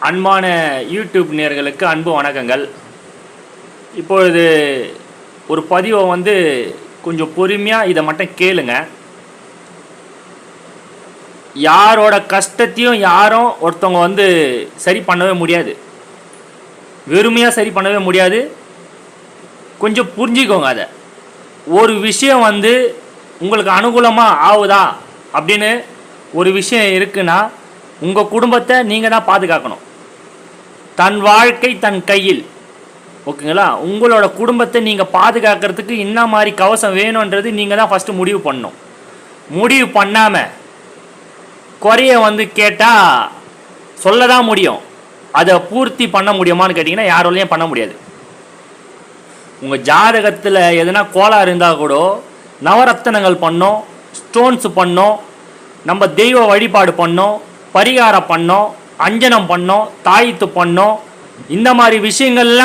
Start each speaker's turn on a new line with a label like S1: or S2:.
S1: அன்பான யூடியூப் நேயர்களுக்கு அன்பு வணக்கங்கள். இப்பொழுது ஒரு பதிவை வந்து கொஞ்சம் பொறுமையாக இதை மட்டும் கேளுங்க. யாரோட கஷ்டத்தையும் யாரும் ஒருத்தவங்க வந்து சரி பண்ணவே முடியாது. வெறுமையாக சரி பண்ணவே முடியாது. கொஞ்சம் புரிஞ்சுக்கோங்க அதை. ஒரு விஷயம் வந்து உங்களுக்கு அனுகூலமாக ஆகுதா அப்படின்னு ஒரு விஷயம் இருக்குன்னா உங்கள் குடும்பத்தை நீங்கள் தான் பாதுகாக்கணும். தன் வாழ்க்கை தன் கையில். ஓகேங்களா? உங்களோட குடும்பத்தை நீங்கள் பாதுகாக்கிறதுக்கு என்ன மாதிரி கவசம் வேணுன்றது நீங்கள் தான் ஃபஸ்ட்டு முடிவு பண்ணணும். முடிவு பண்ணாமல் குறைய வந்து கேட்டால் சொல்ல தான் முடியும். அதை பூர்த்தி பண்ண முடியுமான்னு கேட்டிங்கன்னா யாராலையும் பண்ண முடியாது. உங்கள் ஜாதகத்தில் எதனா கோளாறு இருந்தால் கூட நவரத்தனங்கள் பண்ணோம் ஸ்டோன்ஸ் பண்ணோம் நம்ம தெய்வ வழிபாடு பண்ணோம் பரிகாரம் பண்ணோம் அஞ்சனம் பண்ணோம் தாயத்து பண்ணோம். இந்த மாதிரி விஷயங்கள்லாம்